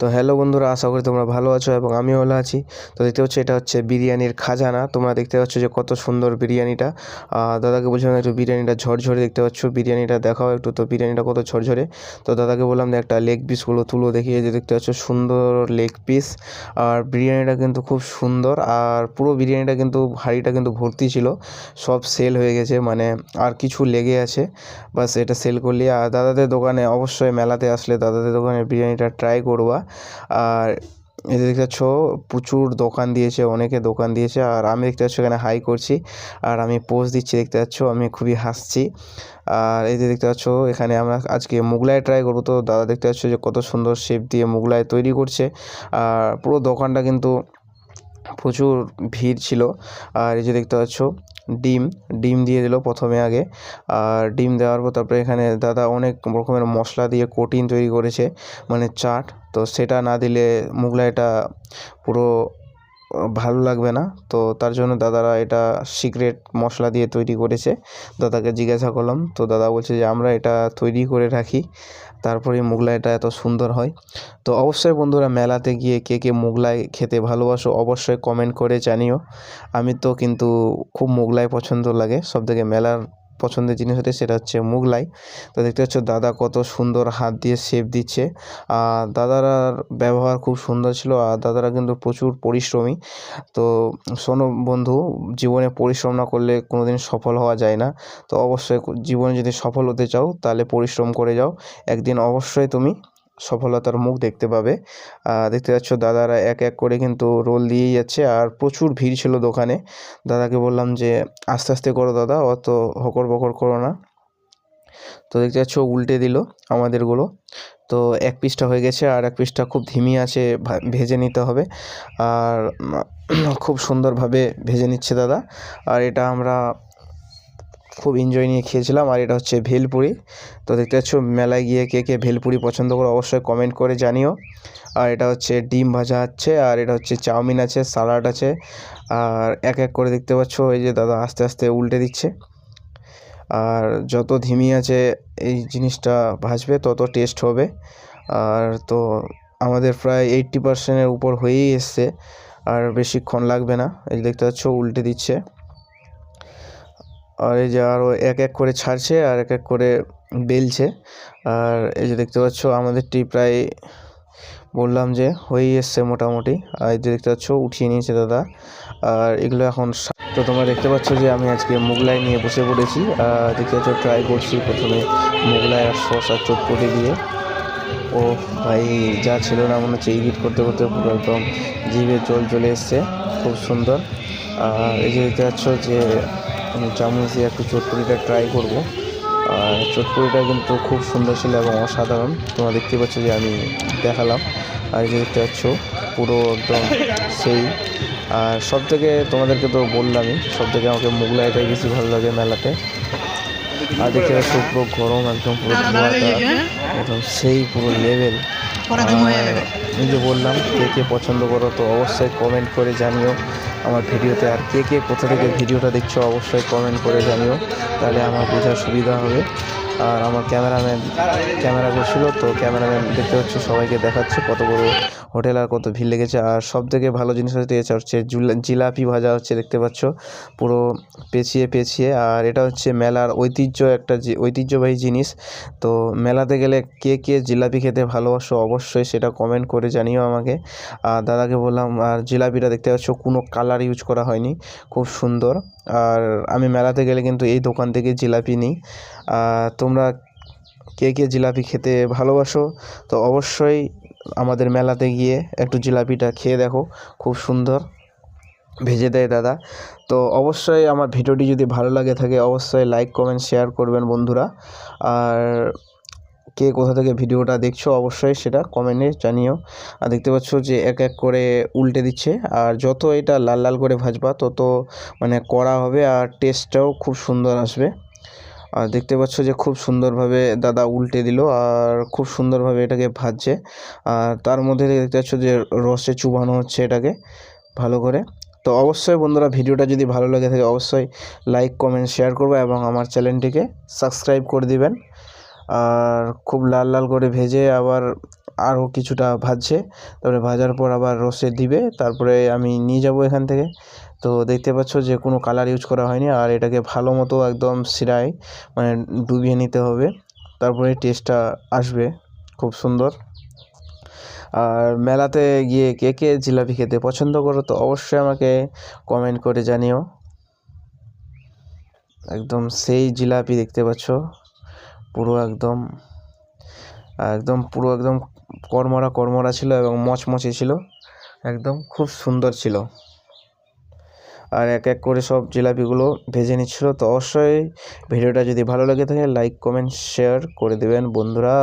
তো হ্যালো বন্ধুরা, আশা করি তোমরা ভালো আছো এবং আমিও ভালো আছি। তো দেখতে পাচ্ছ, এটা হচ্ছে বিরিয়ানির খাজানা। তোমরা দেখতে পাচ্ছ যে কত সুন্দর বিরিয়ানিটা। দাদাকে বলছিলাম একটু বিরিয়ানিটা ঝরঝরে দেখতে পাচ্ছ, বিরিয়ানিটা দেখাও একটু। তো বিরিয়ানিটা কত ঝরঝরে। তো দাদাকে বললাম যে একটা লেগ পিসগুলো তুলো দেখিয়ে যে দেখতে পাচ্ছ সুন্দর লেগ পিস। আর বিরিয়ানিটা কিন্তু খুব সুন্দর, আর পুরো বিরিয়ানিটা কিন্তু, হাঁড়িটা কিন্তু ভর্তি ছিল। সব সেল হয়ে গেছে মানে আর কিছু লেগে আছে। বাস এটা সেল করলি। আর দাদাদের দোকানে অবশ্যই মেলাতে আসলে দাদাদের দোকানে বিরিয়ানিটা ট্রাই করবা। আর এই দেখতে পাচ্ছ, প্রচুর দোকান দিয়েছে, অনেকে দোকান দিয়েছে, আর আমি দেখতে পাচ্ছ এখানে হাই করছি, আর আমি পোস্ট দিচ্ছি, দেখতে পাচ্ছ, আমি খুবই হাসছি। আর এই যে দেখতে পাচ্ছ, এখানে আমরা আজকে মুগলাই ট্রাই করব, তো দাদা দেখতে পাচ্ছ যে কত সুন্দর শেপ দিয়ে মুগলাই তৈরি করছে, আর পুরো দোকানটা কিন্তু প্রচুর ভিড় ছিল। আর এই যে দেখতে পাচ্ছ, ডিম ডিম দিয়ে দিল প্রথমে আগে। আর ডিম দেওয়ার পর তারপরে এখানে দাদা অনেক রকমের মশলা দিয়ে কোটিন তৈরি করেছে মানে চাট। তো সেটা না দিলে মোগলাইটা পুরো ভালো লাগবে না। তো তার জন্য দাদারা এটা সিক্রেট মশলা দিয়ে তৈরি করেছে। দাদাকে জিজ্ঞাসা করলাম, তো দাদা বলছে যে, আমরা এটা তৈরি করে রাখি। তারপরে মোগলাইটা এত সুন্দর হয়। তো অবশ্যই বন্ধুরা মেলাতে গিয়ে কে কে মোগলাই খেতে ভালোবাসো অবশ্যই কমেন্ট করে জানিও। আমি তো কিন্তু খুব মোগলাই পছন্দ লাগে। সব থেকে মেলার পছন্দের জিনিস হতে সেটা হচ্ছে মোগলাই। তো দেখতে পাচ্ছ দাদা কত সুন্দর হাত দিয়ে শেপ দিচ্ছে। আর দাদারার ব্যবহার খুব সুন্দর ছিল আর দাদারা কিন্তু প্রচুর পরিশ্রমী। তো শোনো বন্ধু, জীবনে পরিশ্রম না করলে কোনোদিন সফল হওয়া যায় না। তো অবশ্যই জীবনে যদি সফল হতে চাও তাহলে পরিশ্রম করে যাও। একদিন অবশ্যই তুমি সফলতার মুখ দেখতে পাবে। দেখতে পাচ্ছ দাদারা এক এক করে কিন্তু রোল দিয়েই যাচ্ছে আর প্রচুর ভিড় ছিল দোকানে। দাদাকে বললাম যে, আস্তে আস্তে করো দাদা, অত হকর বকর করো না। তো দেখতে পাচ্ছ উল্টে দিল আমাদেরগুলো। তো এক পিসটা হয়ে গেছে আর এক পিসটা খুব ধিমি আছে ভেজে নিতে হবে। আর, খুব সুন্দরভাবে ভেজে নিচ্ছে দাদা। আর এটা আমরা খুব এনজয় নিয়ে খেয়েছিলাম, আর এটা হচ্ছে ভেলপুরি। তো দেখতে পাচ্ছ, মেলায় গিয়ে কে কে ভেলপুরি পছন্দ করো অবশ্যই কমেন্ট করে জানিও। আর এটা হচ্ছে ডিম ভাজা আছে আর এটা হচ্ছে চাউমিন আছে, সালাড আছে। আর এক এক করে দেখতে পাচ্ছ, এই যে দাদা আস্তে আস্তে উল্টে দিচ্ছে। আর যত ধিমি আছে, এই জিনিসটা ভাজবে, তত টেস্ট হবে। আর তো আমাদের প্রায় এইট্টি পার্সেন্টের উপর হয়েই এসছে, আর বেশিক্ষণ লাগবে না। এই দেখতে পাচ্ছ, উল্টে দিচ্ছে। আর এই যে আরও এক এক করে ছাড়ছে আর এক এক করে বেলছে। আর এই যে দেখতে পাচ্ছ আমাদেরটি প্রায় বললাম যে হয়েই এসছে মোটামুটি। আর এই যে দেখতে পাচ্ছ, উঠিয়ে নিয়েছে দাদা। আর এগুলো এখন তো তোমরা দেখতে পাচ্ছ যে আমি আজকে মোগলাই নিয়ে বসে পড়েছি। আর দেখতে পাচ্ছ ট্রাই করছি প্রথমে মোগলাই আর সস আর চটপটি দিয়ে। ও ভাই, যা ছিল না মনে হচ্ছে এডিট করতে করতে পুরো একদম জিভে জল চলে এসছে। খুব সুন্দর। আর এই যে দেখতে পাচ্ছ যে চামচ দিয়ে একটু চটপটিটা ট্রাই করব। আর চটপটিটা কিন্তু খুব সুন্দর ছিল এবং অসাধারণ। তোমরা দেখতে পাচ্ছ যে আমি দেখালাম। আর যে দেখতে পাচ্ছ পুরো একদম সেই। আর সব থেকে তোমাদেরকে তো বললামই সব থেকে আমাকে মোগলাইটাই বেশি ভালো লাগে মেলাতে। আর দেখতে পাচ্ছ পুরো গরম একদম পুরো ধোঁয়াটা একদম সেই পুরো লেভেল এই যে বললাম কে কে পছন্দ করো তো অবশ্যই কমেন্ট করে জানিও। আমার ভিডিওতে আর কে কে কোথা থেকে ভিডিওটা দেখছ অবশ্যই কমেন্ট করে জানিও, তাহলে আমার বোঝার সুবিধা হবে। আর আমার ক্যামেরাম্যান ক্যামেরা করছিল তো ক্যামেরাম্যান দেখতে হচ্ছে সবাইকে দেখাচ্ছে কত বড় হোটেল আর কত ভিড় লেগেছে। আর সব থেকে ভালো জিনিস হচ্ছে হচ্ছে জুলা- জিলাপি ভাজা হচ্ছে, দেখতে পাচ্ছ, পুরো পেঁচিয়ে পেঁচিয়ে। আর এটা হচ্ছে মেলার ঐতিহ্য একটা ঐতিহ্যবাহী জিনিস। তো মেলাতে গেলে কে কে জিলাপি খেতে ভালোবাসো অবশ্যই সেটা কমেন্ট করে জানিও আমাকে। আর দাদাকে বললাম, আর জিলাপিটা দেখতে পাচ্ছ, কোনো কালার ইউজ করা হয়নি, খুব সুন্দর। আর আমি মেলাতে গেলে কিন্তু এই দোকান থেকে জিলাপি নিই। আর তোমরা কে কে জিলাপি খেতে ভালোবাসো, তো অবশ্যই আমাদের মেলাতে গিয়ে একটু জিলাপিটা খেয়ে দেখো, খুব সুন্দর। ভেজে দেয় দাদা। তো অবশ্যই আমার ভিডিওটি যদি ভালো লাগে থাকে, অবশ্যই লাইক কমেন্ট শেয়ার করবেন বন্ধুরা। আর কে কোথা থেকে ভিডিওটা দেখছ, অবশ্যই সেটা কমেন্টে জানিও। আর দেখতে পাচ্ছ যে এক এক করে উল্টে দিচ্ছে। আর যত এটা লাল লাল করে ভাজবা, তত মানে কড়া হবে আর টেস্টটাও খুব সুন্দর আসবে। আর দেখতে পাচ্ছ যে খুব সুন্দরভাবে দাদা উল্টে দিল আর খুব সুন্দরভাবে এটাকে ভাজছে। আর তার মধ্যে দেখতে পাচ্ছ যে রসে চুবানো হচ্ছে এটাকে ভালো করে। তো অবশ্যই বন্ধুরা ভিডিওটা যদি ভালো লাগে থাকে অবশ্যই লাইক, কমেন্ট, শেয়ার করবে এবং আমার চ্যানেলটিকে সাবস্ক্রাইব করে দিবেন। আর খুব লাল লাল করে ভেজে আবার আরও কিছুটা ভাজছে। তারপরে ভাজার পর আবার রসে দিবে। তারপরে আমি নিয়ে যাব এখান থেকে। তো দেখতে পাচ্ছ যে কোনো কালার ইউজ করা হয়নি। আর এটাকে ভালো মতো একদম শিরায় মানে ডুবিয়ে নিতে হবে। তারপরে টেস্টটা আসবে। খুব সুন্দর। আর মেলাতে গিয়ে কে কে জিলাপি খেতে পছন্দ করো তো অবশ্যই আমাকে কমেন্ট করে জানিও। একদম সেই জিলাপি দেখতে পাচ্ছ। পুরো একদম একদম পুরো একদম কর্মরা কর্মরা ছিল এবং মচমচে ছিল। একদম খুব সুন্দর ছিল। আর এক এক করে সব জিলাপিগুলো ভেজে নিচ্ছিল। তো অবশ্যই ভিডিওটা যদি ভালো লেগে থাকে লাইক কমেন্ট শেয়ার করে দেবেন বন্ধুরা।